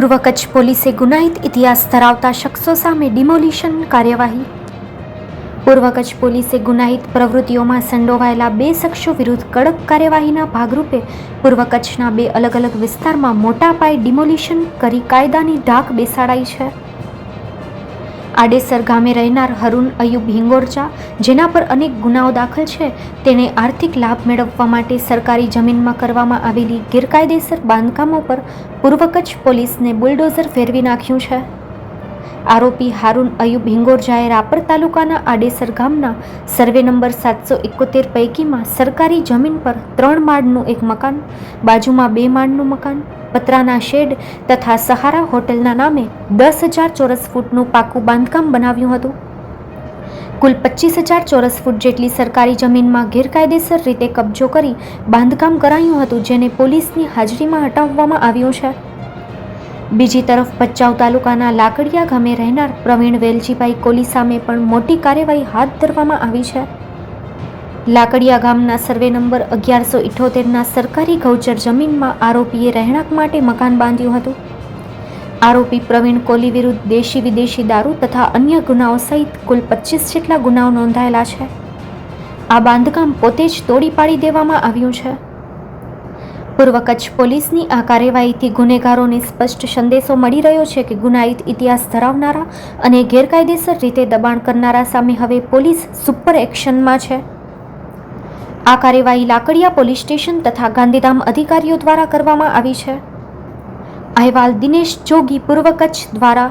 પૂર્વ કચ્છ પોલીસે ગુનાહિત ઇતિહાસ ધરાવતા શખ્સો સામે ડિમોલિશન કાર્યવાહી. પૂર્વ કચ્છ પોલીસે ગુનાહિત પ્રવૃત્તિઓમાં સંડોવાયેલા બે શખ્સો વિરુદ્ધ કડક કાર્યવાહીના ભાગરૂપે પૂર્વ કચ્છના બે અલગ અલગ વિસ્તારમાં મોટા પાયે ડિમોલિશન કરી કાયદાની ઢાક બેસાડાઈ છે. આડેસર ગામે રહેનાર હરુન અયુબ હિંગોરચા, જેના પર અનેક ગુનાઓ દાખલ છે, તેને આર્થિક લાભ મેળવવા માટે સરકારી જમીનમાં કરવામાં આવેલી ગેરકાયદેસર બાંધકામો પર પૂર્વ કચ્છ પોલીસને બુલડોઝર ફેરવી નાખ્યું છે. આરોપી હારૂન અયુબ હિંગોરજાએ રાપર તાલુકાના આડેસર ગામના સર્વે નંબર સાતસો એકોતેર પૈકીમાં સરકારી જમીન પર ત્રણ માળનું એક મકાન, બાજુમાં બે માળનું મકાન, પતરાના શેડ તથા સહારા હોટેલના નામે દસ હજાર ચોરસ ફૂટનું પાકું બાંધકામ બનાવ્યું હતું. કુલ પચીસ હજાર ચોરસ ફૂટ જેટલી સરકારી જમીનમાં ગેરકાયદેસર રીતે કબજો કરી બાંધકામ કરાયું હતું, જેને પોલીસની હાજરીમાં હટાવવામાં આવ્યું છે. બીજી તરફ ભચાઉ તાલુકાના લાકડિયા ગામે રહેનાર પ્રવીણ વેલજીભાઈ કોલી સામે પણ મોટી કાર્યવાહી હાથ ધરવામાં આવી છે. લાકડિયા ગામના સર્વે નંબર અગિયારસો ઇઠોતેરના સરકારી ગૌચર જમીનમાં આરોપીએ રહેણાંક માટે મકાન બાંધ્યું હતું. આરોપી પ્રવીણ કોલી વિરુદ્ધ દેશી વિદેશી દારૂ તથા અન્ય ગુનાઓ સહિત કુલ પચીસ જેટલા ગુનાઓ નોંધાયેલા છે. આ બાંધકામ પોતે જ તોડી પાડી દેવામાં આવ્યું છે. પૂર્વ કચ્છ પોલીસની આ કાર્યવાહીથી ગુનેગારોને સ્પષ્ટ સંદેશો મળી રહ્યો છે કે ગુનાહિત ઇતિહાસ ધરાવનારા અને ગેરકાયદેસર રીતે દબાણ કરનારા સામે હવે પોલીસ સુપર એક્શનમાં છે. આ કાર્યવાહી લાકડિયા પોલીસ સ્ટેશન તથા ગાંધીધામ અધિકારીઓ દ્વારા કરવામાં આવી છે. અહેવાલ દિનેશ જોગી, પૂર્વ કચ્છ દ્વારા